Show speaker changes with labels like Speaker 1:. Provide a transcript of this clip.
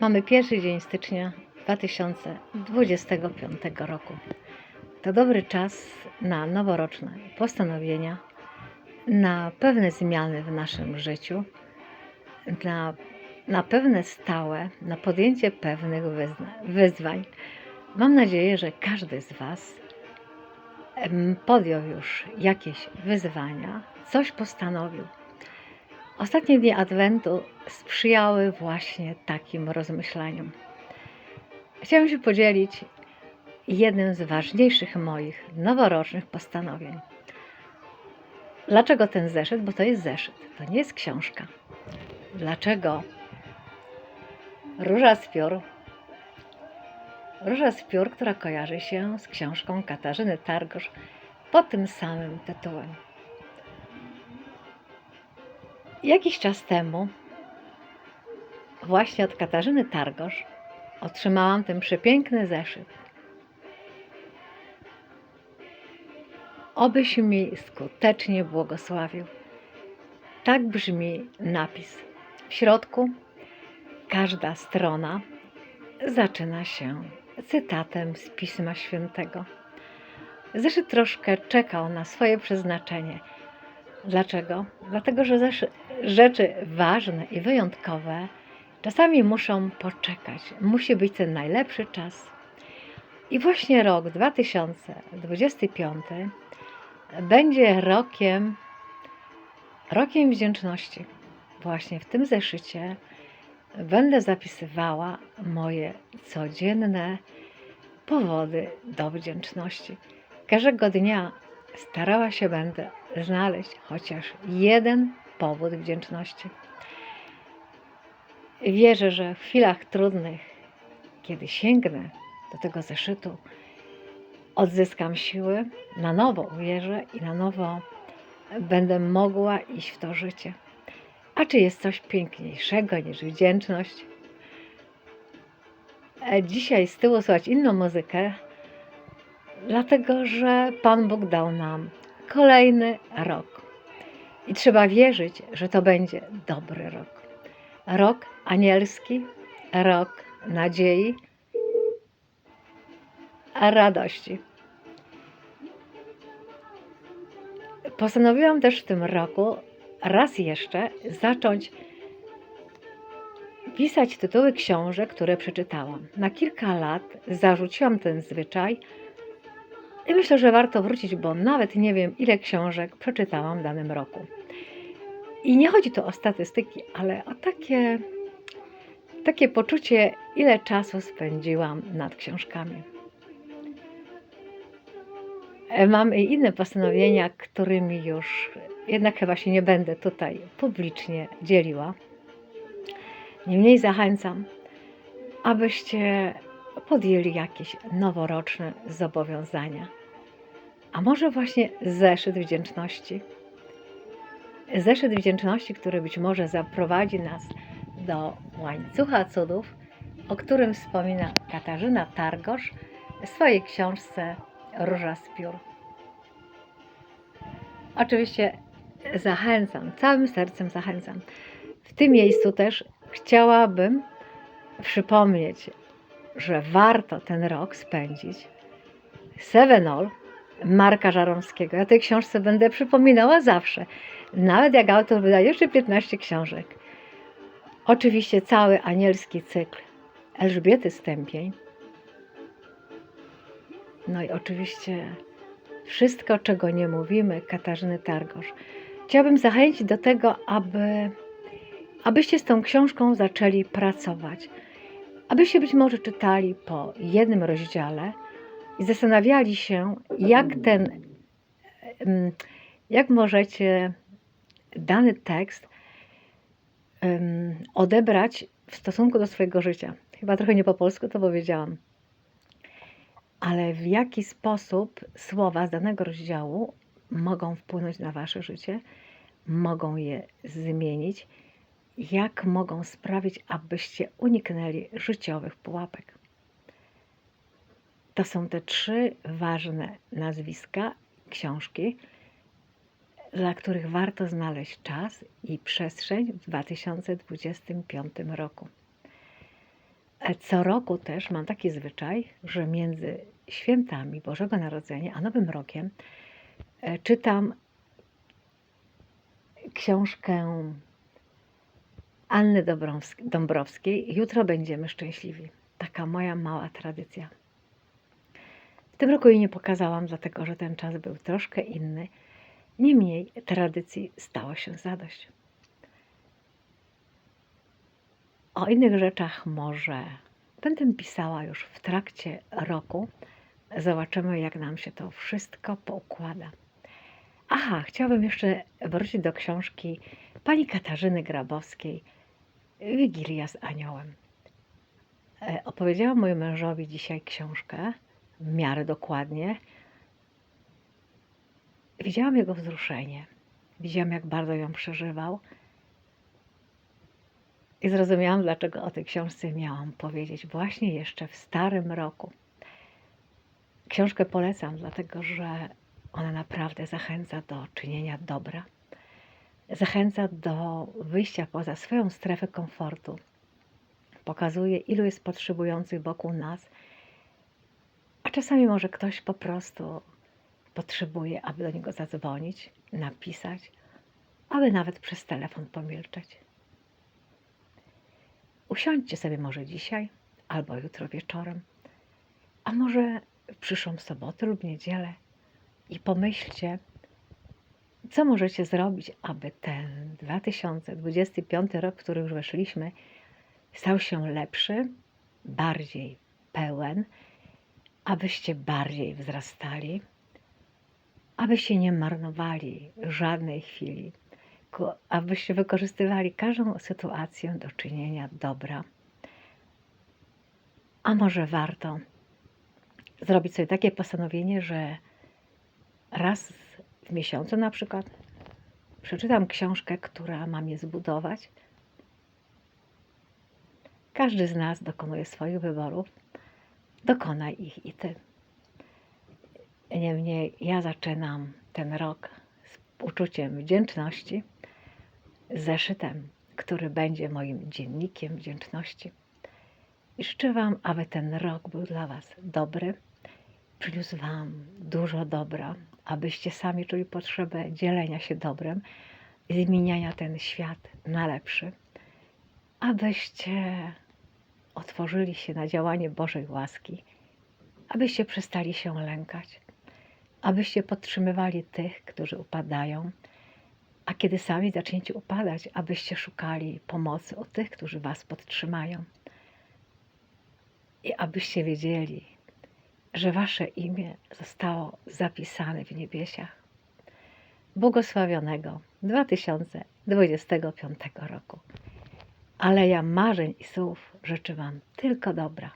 Speaker 1: Mamy pierwszy dzień stycznia 2025 roku. To dobry czas na noworoczne postanowienia, na pewne zmiany w naszym życiu, na, na pewne stałe, na podjęcie pewnych wyzwań. Mam nadzieję, że każdy z Was podjął już jakieś wyzwania, coś postanowił. Ostatnie dni Adwentu sprzyjały właśnie takim rozmyślaniom. Chciałam się podzielić jednym z ważniejszych moich noworocznych postanowień. Dlaczego ten zeszyt? Bo to jest zeszyt, to nie jest książka. Dlaczego Róża z piór? Róża z piór, która kojarzy się z książką Katarzyny Targosz pod tym samym tytułem. Jakiś czas temu, właśnie od Katarzyny Targosz, otrzymałam ten przepiękny zeszyt. Obyś mi skutecznie błogosławił. Tak brzmi napis. W środku każda strona zaczyna się cytatem z Pisma Świętego. Zeszyt troszkę czekał na swoje przeznaczenie. Dlaczego? Dlatego, że zeszy- rzeczy ważne i wyjątkowe czasami muszą poczekać. Musi być ten najlepszy czas. I właśnie rok 2025 będzie rokiem, rokiem wdzięczności. Właśnie w tym zeszycie będę zapisywała moje codzienne powody do wdzięczności. Każdego dnia starała się będę znaleźć chociaż jeden powód wdzięczności. Wierzę, że w chwilach trudnych, kiedy sięgnę do tego zeszytu, odzyskam siły, na nowo uwierzę i na nowo będę mogła iść w to życie. A czy jest coś piękniejszego niż wdzięczność? E, Dzisiaj z tyłu słychać inną muzykę, dlatego że Pan Bóg dał nam kolejny rok. I trzeba wierzyć, że to będzie dobry rok. Rok anielski, rok nadziei, radości. Postanowiłam też w tym roku raz jeszcze zacząć pisać tytuły książek, które przeczytałam. Na kilka lat zarzuciłam ten zwyczaj i myślę, że warto wrócić, bo nawet nie wiem, ile książek przeczytałam w danym roku. I nie chodzi tu o statystyki, ale o takie, takie poczucie, ile czasu spędziłam nad książkami. E, Mam inne postanowienia, którymi już jednak chyba się nie będę tutaj publicznie dzieliła. Niemniej zachęcam, abyście podjęli jakieś noworoczne zobowiązania. A może właśnie zeszyt wdzięczności? Zeszyt wdzięczności, który być może zaprowadzi nas do łańcucha cudów, o którym wspomina Katarzyna Targosz w swojej książce Róża z piór. Oczywiście zachęcam, całym sercem zachęcam. W tym miejscu też chciałabym przypomnieć, że warto ten rok spędzić Sevenol Marka Żaromskiego. Ja tej książce będę przypominała zawsze, nawet jak autor wydaje jeszcze 15 książek. Oczywiście cały anielski cykl Elżbiety Stępień. No i oczywiście wszystko, czego nie mówimy, Katarzyny Targosz. Chciałabym zachęcić do tego, aby, abyście z tą książką zaczęli pracować. Abyście być może czytali po jednym rozdziale i zastanawiali się, jak ten, jak możecie dany tekst odebrać w stosunku do swojego życia. Chyba trochę nie po polsku to powiedziałam ale w jaki sposób słowa z danego rozdziału mogą wpłynąć na Wasze życie, mogą je zmienić, jak mogą sprawić, abyście uniknęli życiowych pułapek. To są te trzy ważne nazwiska książki, dla których warto znaleźć czas i przestrzeń w 2025 roku. E, Co roku też mam taki zwyczaj, że między świętami Bożego Narodzenia a Nowym Rokiem e, czytam książkę Anny Dąbrowskiej Jutro będziemy szczęśliwi. Taka moja mała tradycja. W tym roku jej nie pokazałam, dlatego że ten czas był troszkę inny. Niemniej tradycji stało się zadość. O innych rzeczach może będę pisała już w trakcie roku. Zobaczymy, jak nam się to wszystko poukłada. Aha, chciałabym jeszcze wrócić do książki pani Katarzyny Grabowskiej Wigilia z Aniołem. E, Opowiedziałam mojemu mężowi dzisiaj książkę, w miarę dokładnie. Widziałam jego wzruszenie. Widziałam, jak bardzo ją przeżywał. I zrozumiałam, dlaczego o tej książce miałam powiedzieć właśnie jeszcze w starym roku. Książkę polecam, dlatego że ona naprawdę zachęca do czynienia dobra, zachęca do wyjścia poza swoją strefę komfortu. Pokazuje, ilu jest potrzebujących wokół nas, a czasami może ktoś po prostu potrzebuje, aby do niego zadzwonić, napisać, aby nawet przez telefon pomilczeć. Usiądźcie sobie może dzisiaj albo jutro wieczorem, a może w przyszłą sobotę lub niedzielę i pomyślcie, co możecie zrobić, aby ten 2025 rok, w który już weszliśmy, stał się lepszy, bardziej pełen, abyście bardziej wzrastali, abyście nie marnowali żadnej chwili, abyście wykorzystywali każdą sytuację do czynienia dobra. A może warto zrobić sobie takie postanowienie, że raz w miesiącu na przykład przeczytam książkę, która ma mnie zbudować. Każdy z nas dokonuje swoich wyborów. Dokonaj ich i ty. Niemniej ja zaczynam ten rok z uczuciem wdzięczności, z zeszytem, który będzie moim dziennikiem wdzięczności. I życzę Wam, aby ten rok był dla Was dobry, przyniósł Wam dużo dobra, abyście sami czuli potrzebę dzielenia się dobrem i zmieniania ten świat na lepszy, abyście otworzyli się na działanie Bożej łaski, abyście przestali się lękać, abyście podtrzymywali tych, którzy upadają, a kiedy sami zaczniecie upadać, abyście szukali pomocy u tych, którzy Was podtrzymają. I abyście wiedzieli, że Wasze imię zostało zapisane w niebiesiach. Błogosławionego 2025 roku. Aleja marzeń i słów życzy Wam tylko dobra.